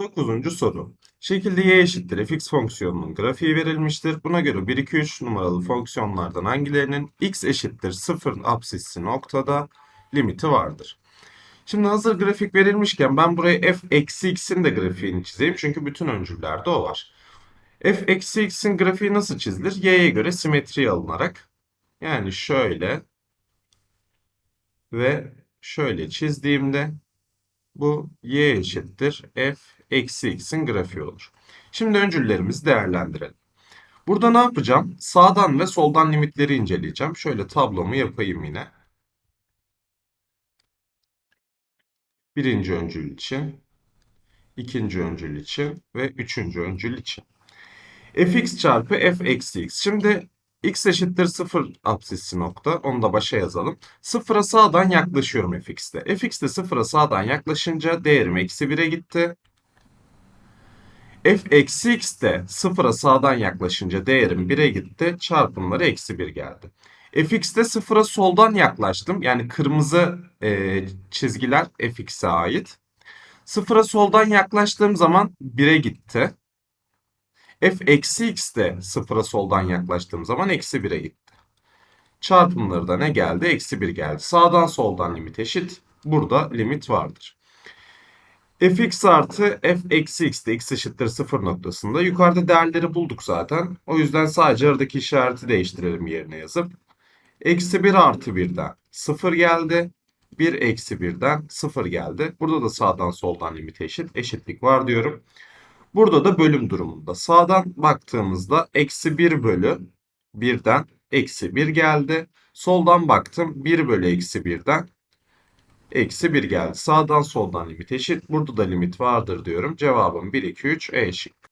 Dokuzuncu soru. Şekilde y eşittir fx fonksiyonunun grafiği verilmiştir. Buna göre 1, 2, 3 numaralı fonksiyonlardan hangilerinin x eşittir 0 apsisli noktada limiti vardır? Şimdi hazır grafik verilmişken ben buraya f eksi x'in de grafiğini çizeyim. Çünkü bütün öncüllerde o var. f eksi x'in grafiği nasıl çizilir? y'ye göre simetri alınarak. Yani şöyle ve şöyle çizdiğimde bu y eşittir f eksi x'in grafiği olur. Şimdi öncüllerimizi değerlendirelim. Burada ne yapacağım? Sağdan ve soldan limitleri inceleyeceğim. Şöyle tablomu yapayım yine. Birinci öncül için, ikinci öncül için ve üçüncü öncül için. fx çarpı f eksi x. Şimdi x eşittir 0 apsisli nokta. Onu da başa yazalım. Sıfıra sağdan yaklaşıyorum fx'te. fx'te sıfıra sağdan yaklaşınca değerim eksi 1'e gitti. f eksi x de sıfıra sağdan yaklaşınca değerim 1'e gitti. Çarpımları eksi 1 geldi. fx'te sıfıra soldan yaklaştım. Yani kırmızı e, çizgiler fx'e ait. Sıfıra soldan yaklaştığım zaman 1'e gitti. F eksi x de sıfıra soldan yaklaştığım zaman eksi 1'e gitti. Çarpımları da ne geldi? Eksi 1 geldi. Sağdan soldan limit eşit. Burada limit vardır. fx artı f eksi x de x eşittir 0 noktasında. Yukarıda değerleri bulduk zaten. O yüzden sadece aradaki işareti değiştirelim yerine yazıp. Eksi 1 artı 1'den 0 geldi. 1 eksi 1'den 0 geldi. Burada da sağdan soldan limit eşit. Eşitlik var diyorum. Burada da bölüm durumunda. Sağdan baktığımızda eksi 1 bölü 1'den eksi 1 geldi. Soldan baktım 1 bölü eksi 1'den eksi 1 geldi. Sağdan soldan limit eşit. Burada da limit vardır diyorum. Cevabım 1, 2, 3 E şıkkı.